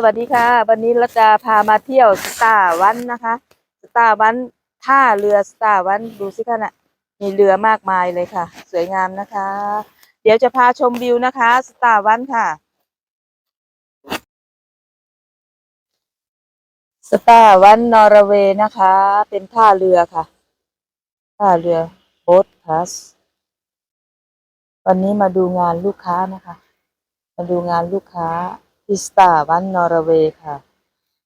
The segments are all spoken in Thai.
สวัสดีค่ะ วันนี้เราจะพามาเที่ยวสตาร์วันนะคะสตาร์วันท่าเรือสตาร์วันดูสิคะน่ะมีเรือมากมายเลยค่ะ สวยงามนะคะ เดี๋ยวจะพาชมวิวนะคะสตาร์วันค่ะสตาร์วันนอร์เวย์นะคะ เป็นท่าเรือค่ะ ท่าเรือโบ๊ทพลัสวันนี้มาดูงานลูกค้านะคะ มาดูงานลูกค้า ที่สตาวันนอร์เวย์ค่ะ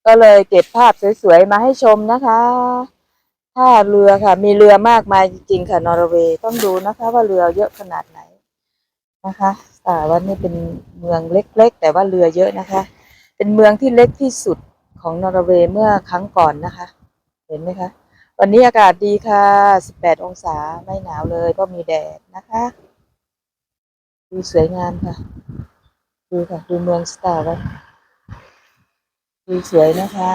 ก็เลยเก็บภาพสวยๆ มาให้ชมนะคะท่าเรือค่ะ มีเรือมากมายจริงๆค่ะนอร์เวย์ต้องดูนะคะ ว่าเรือเยอะขนาดไหนนะคะสตาวันนี่เป็นเมืองเล็กๆ แต่ว่าเรือเยอะนะคะ เป็นเมืองที่เล็กที่สุดของนอร์เวย์เมื่อครั้งก่อนนะคะ เห็นไหมคะ วันนี้อากาศดีค่ะ 18 องศาไม่หนาวเลยก็มีแดดนะคะ ดูสวยงามค่ะ ดูค่ะ ดูเมืองสตาร์วันดูสวยนะคะ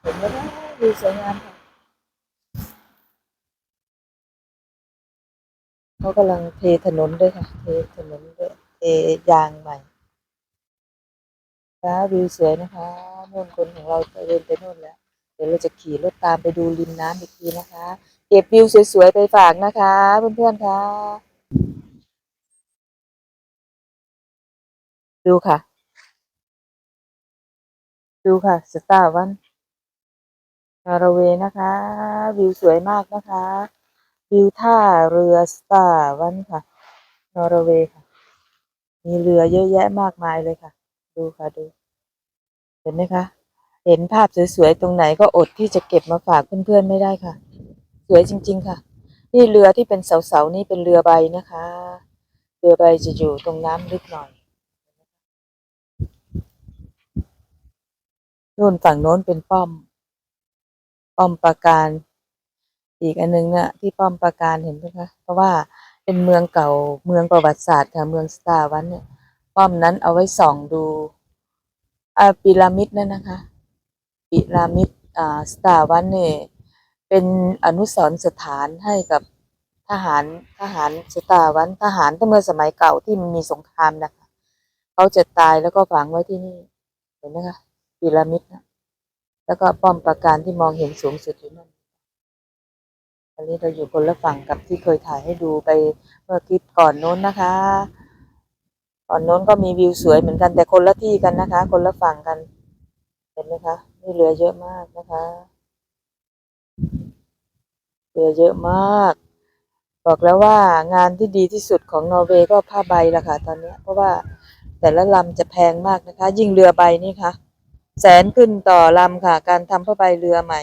เห็นไหมดูสวยงามค่ะเขากำลังเทถนนด้วยค่ะ เทถนนด้วยเทยางใหม่ค่ะวิวสวยนะคะนู่นคนของเราจะเดินไปนู่นแล้ว เดี๋ยวเราจะขี่รถตามไปดูริมน้ำอีกทีนะคะ เก็บวิวสวยๆไปฝากนะคะเพื่อนๆค่ะ ดูค่ะ ดูค่ะสตาร์วันนอร์เวย์นะคะ วิวสวยมากนะคะ วิวท่าเรือสตาร์วันค่ะนอร์เวย์ค่ะ มีเรือเยอะแยะมากมายเลยค่ะ ดูค่ะดู เห็นไหมคะ เห็นภาพสวยๆ ตรงไหนก็อดที่จะเก็บมาฝากเพื่อนๆไม่ได้ค่ะ วยจริง ๆ ค่ะ นี่เรือที่เป็นเสาๆนี่เป็นเรือใบนะคะ เรือใบจะอยู่ตรงน้ำลึกหน่อยนู่นฝั่งโน้นเป็นป้อม ป้อมปราการ อีกอันนึงน่ะที่ป้อมปราการเห็นไหมคะ เพราะว่าเป็นเมืองเก่าเมืองประวัติศาสตร์ค่ะ เมืองสตาร์วันเนี่ย ป้อมนั้นเอาไว้ส่องดูอ่าพีระมิดนั่นนะคะพีระมิดอ่าสตาร์วันเนี่ย เป็นอนุสรณ์สถานให้กับทหารทหารสตาร์วันทหารตั้งเมื่อสมัยเก่าที่มันมีสงครามนะคะเขาจะตายแล้วก็ฝังไว้ที่นี่เห็นไหมคะพีระมิดนะแล้วก็ป้อมปราการที่มองเห็นสูงสุดอยู่นั่นอันนี้เราอยู่คนละฝั่งกับที่เคยถ่ายให้ดูไปเมื่อคลิปก่อนโน้นนะคะ ก่อนโน้นก็มีวิวสวยเหมือนกันแต่คนละที่กันนะคะ คนละฝั่งกัน เห็นไหมคะนี่เรือเยอะมากนะคะ เรือเยอะมาก บอกแล้วว่างานที่ดีที่สุดของนอร์เวย์ก็ผ้าใบละค่ะตอนเนี้ยเพราะว่าแต่ละลำจะแพงมากนะคะ ยิ่งเรือใบนี่ค่ะแสนขึ้นต่อลำค่ะ การทำผ้าใบเรือใหม่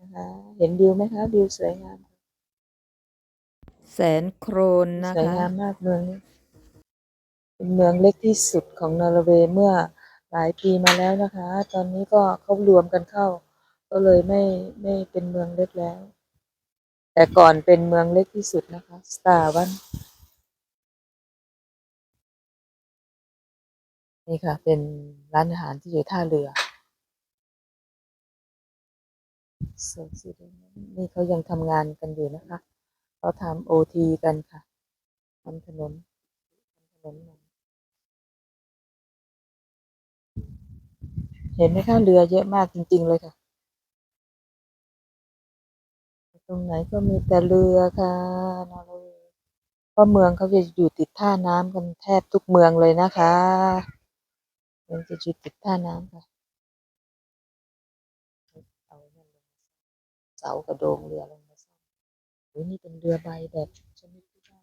นะคะเห็นวิวไหมคะวิวสวยงาม แสนโครนนะสวยคะงามมากเมืองนี้เป็นเมืองเล็กที่สุดของนอร์เวย์เมื่อหลายปีมาแล้วนะคะ ตอนนี้ก็เขารวมกันเข้า ก็เลยไม่ไม่เป็นเมืองเล็กแล้ว แต่ก่อนเป็นเมืองเล็กที่สุดนะคะสตาร์วันนี่ค่ะ เป็นร้านอาหารที่อยู่ท่าเรือโซนสีแดงนี่เขายังทำงานกันอยู่นะคะเขาทำโอทีกันค่ะทำถนนทำถนนเห็นไหมคะเรือเยอะมากจริง ๆ เลยค่ะ ตรงไหนก็มีแต่เรือค่ะนอร์เวย์เพราะเมืองเขาจะอยู่ติดท่าน้ำกันแทบทุกเมืองเลยนะคะเมืองจะอยู่ติดท่าน้ำค่ะเอานั่นลงเสากระโดงเรือลงมาซ่อมโอ้ยนี่เป็นเรือใบแบบชนิดที่ว่า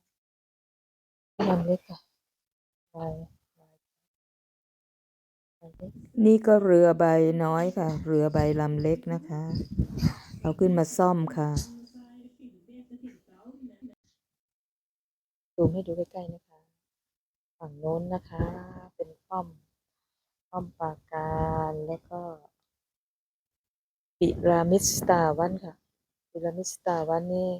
ลำเล็กค่ะใบนี่ก็เรือใบน้อยค่ะ เรือใบลำเล็กนะคะ เอาขึ้นมาซ่อมค่ะซูมให้ดูใกล้ๆนะคะ ฝั่งโน้นนะคะ เป็นป้อมป้อมปราการแล้วก็ ปิรามิดสตาร์วันค่ะ ปิรามิดสตาร์วันนี่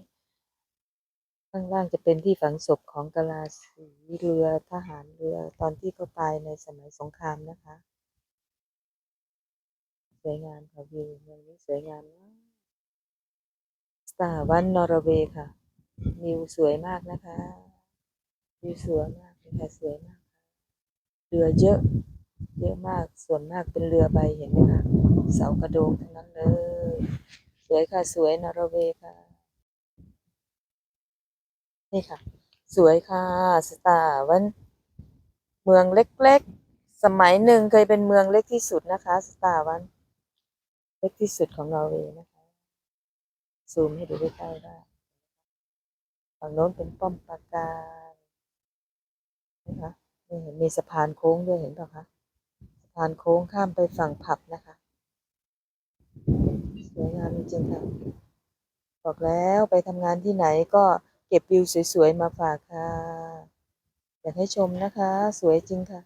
ข้างล่างจะเป็นที่ฝังศพของกะลาสีเรือทหารเรือตอนที่เขาตายในสมัยสงครามนะคะ สวยงามค่ะวิวเมืองนี้สวยงามมาก ตาร์วันนอร์เวย์ค่ะวิวสวยมากนะคะวิวสวยมากค่ะสวยมากค่ะเรือเยอะเยอะมากส่วนมากเป็นเรือใบเห็นไหมคะเสากระโดงทั้งนั้นเลย สวยค่ะสวยนอร์เวย์ค่ะ นี่ค่ะ สวยค่ะสตาร์วัน เมืองเล็กๆ สมัยหนึ่งเคยเป็นเมืองเล็กที่สุดนะคะ สตาร์วัน เล็กที่สุดของนอร์เวย์นะคะ ซูมให้ดูใกล้ๆได้ฝั่งโน้นเป็นป้อมปราการนะคะนี่เห็นมีสะพานโค้งด้วยเห็นเปล่าคะสะพานโค้งข้ามไปฝั่งผับนะคะสวยงามจริงค่ะบอกแล้วไปทำงานที่ไหนก็เก็บวิวสวยๆมาฝากค่ะอยากให้ชมนะคะ สวยจริงค่ะ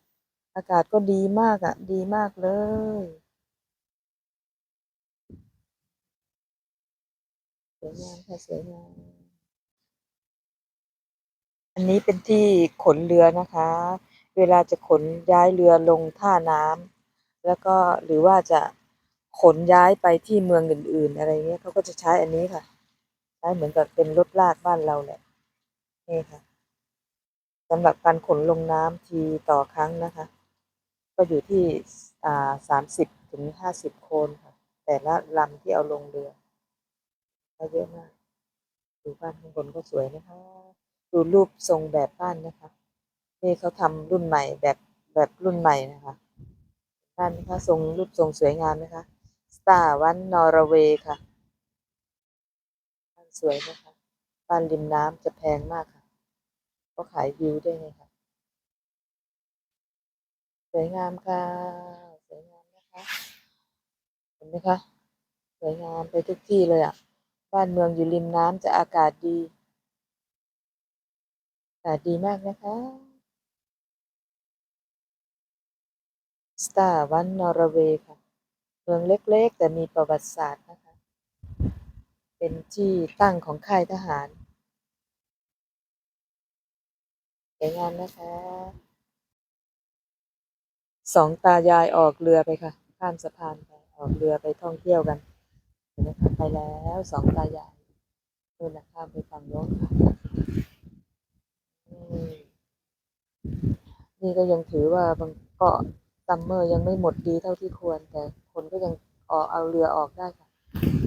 อากาศก็ดีมากอะ ดีมากเลย วยงามค่ะสวยงาม อันนี้เป็นที่ขนเรือนะคะ เวลาจะขนย้ายเรือลงท่าน้ำแล้วก็หรือว่าจะขนย้ายไปที่เมืองอื่น ๆ อะไรเงี้ยเขาก็จะใช้อันนี้ค่ะ ใช้เหมือนกับเป็นรถลากบ้านเราแหละนี่ค่ะสำหรับการขนลงน้ำทีต่อครั้งนะคะ ก็อยู่ที่อ่าสามสิบถึงห้าสิบคนค่ะ แต่ละลำที่เอาลงเรือ ก็เยอะมากดูบ้านข้างบนก็สวยนะคะ ดูรูปทรงแบบบ้านนะคะ นี่เขาทำรุ่นใหม่แบบแบบรุ่นใหม่นะคะบ้านนะคะทรงรูปทรงสวยงามนะคะสตาร์วันนอร์เวย์ค่ะบ้านสวยนะคะบ้านริมน้ำจะแพงมากค่ะก็ขายวิวได้วยไงคะสวยงามค่ะสวยงามนะคะเห็นไหมคะสวยงามไปทุกที่เลยอะ บ้านเมืองอยู่ริมน้ำจะอากาศดี อากาศดีมากนะคะ สตาร์วันนอร์เวย์ค่ะ เมืองเล็กๆ แต่มีประวัติศาสตร์นะคะ เป็นที่ตั้งของค่ายทหารสวยงามนะคะ สองตายายออกเรือไปค่ะ ข้ามสะพานไป ออกเรือไปท่องเที่ยวกัน ห็นไหมคะไปแล้วสองตายายนู่นนะข้ามไปฝั่งโน้นค่ะนี่ก็ยังถือว่าบางเกาะซัมเมอร์ยังไม่หมดดีเท่าที่ควร แต่คนก็ยังออกเอาเรือออกได้ค่ะ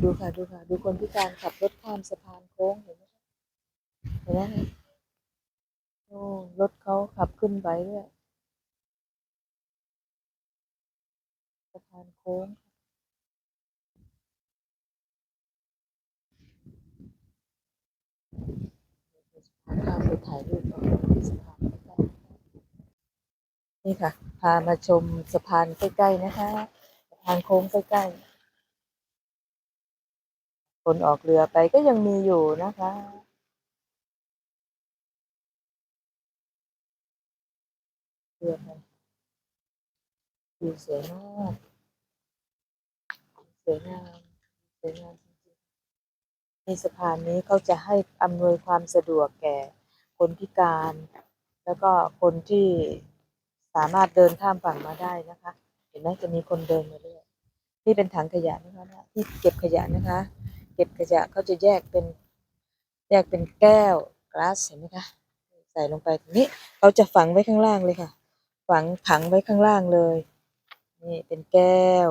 ดูค่ะดูค่ะ ดูคนพิการขับรถข้ามสะพานโค้งเห็นไหมคะเห็นไหมโอ้รถเขาขับขึ้นไปด้วยสะพานโค้ง ข้าไปถ่ายรูปสะพานใกล้ๆนี่ค่ะ พามาชมสะพานใกล้ๆนะคะ สะพานโค้งใกล้ๆ คนออกเรือไปก็ยังมีอยู่นะคะเรือไปวิวสวยมากสวยงามสวยงาม ในสะพานนี้เขาจะให้อำนวยความสะดวกแก่คนพิการ แล้วก็คนที่สามารถเดินข้ามฝั่งมาได้นะคะ เห็นไหมจะมีคนเดินมาเรื่อยนี่เป็นถังขยะนะคะที่เก็บขยะนะคะ เก็บขยะเขาจะแยกเป็นแยกเป็นแก้วกลาสเห็นไหมคะใส่ลงไปตรงนี้เขาจะฝังไว้ข้างล่างเลยค่ะ ฝังถังไว้ข้างล่างเลย นี่เป็นแก้ว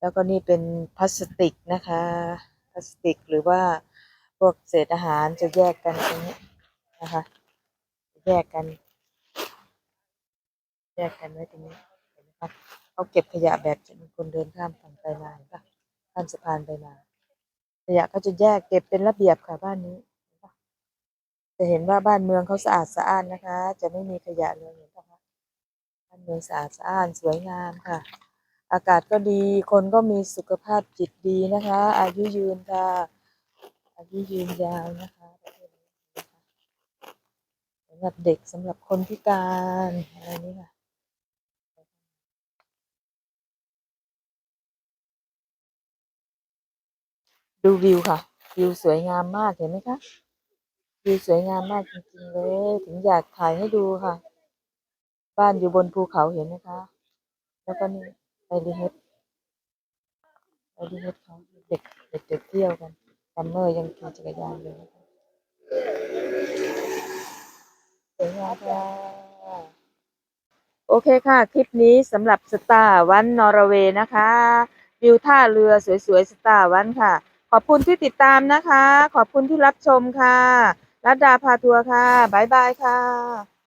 แล้วก็นี่เป็นพลาสติกนะคะ ลาสติก หรือว่าพวกเศษอาหารจะแยกกันตรงนี้นะคะ แยกกัน แยกกันไว้ตรงนี้เห็นไหมคะเขาเก็บขยะแบบจะมีคนเดินข้ามฝั่งไปมาเห็นปะข้ามสะพานไปมาขยะเขาจะแยกเก็บเป็นระเบียบค่ะบ้านนี้ จะเห็นว่าบ้านเมืองเขาสะอาดสะอ้านนะคะ จะไม่มีขยะเลยเห็นปะคะบ้านเมืองสะอาดสะอ้านสวยงามค่ะ อากาศก็ดี คนก็มีสุขภาพจิตดีนะคะ อายุยืนค่ะ อายุยืนยาวนะคะสำหรับเด็กสำหรับคนพิการอะไรนี้ค่ะดูวิวค่ะ วิวสวยงามมากเห็นไหมคะ วิวสวยงามมากจริงๆเลย ถึงอยากถ่ายให้ดูค่ะ บ้านอยู่บนภูเขาเห็นไหมคะ แล้วก็นี่ ไปดีเฮดไปดีเฮดเขาเด็กเด็กเด็กเที่ยวกันซัมเมอร์ยังขี่จักรยานเลยนะคะสวยงามค่ะโอเคค่ะ คลิปนี้สำหรับสตาร์วันนอร์เวย์นะคะ วิวท่าเรือสวยๆสตาร์วันค่ะ ขอบคุณที่ติดตามนะคะ ขอบคุณที่รับชมค่ะรัตดาพาทัวร์ค่ะ บ๊ายบายค่ะ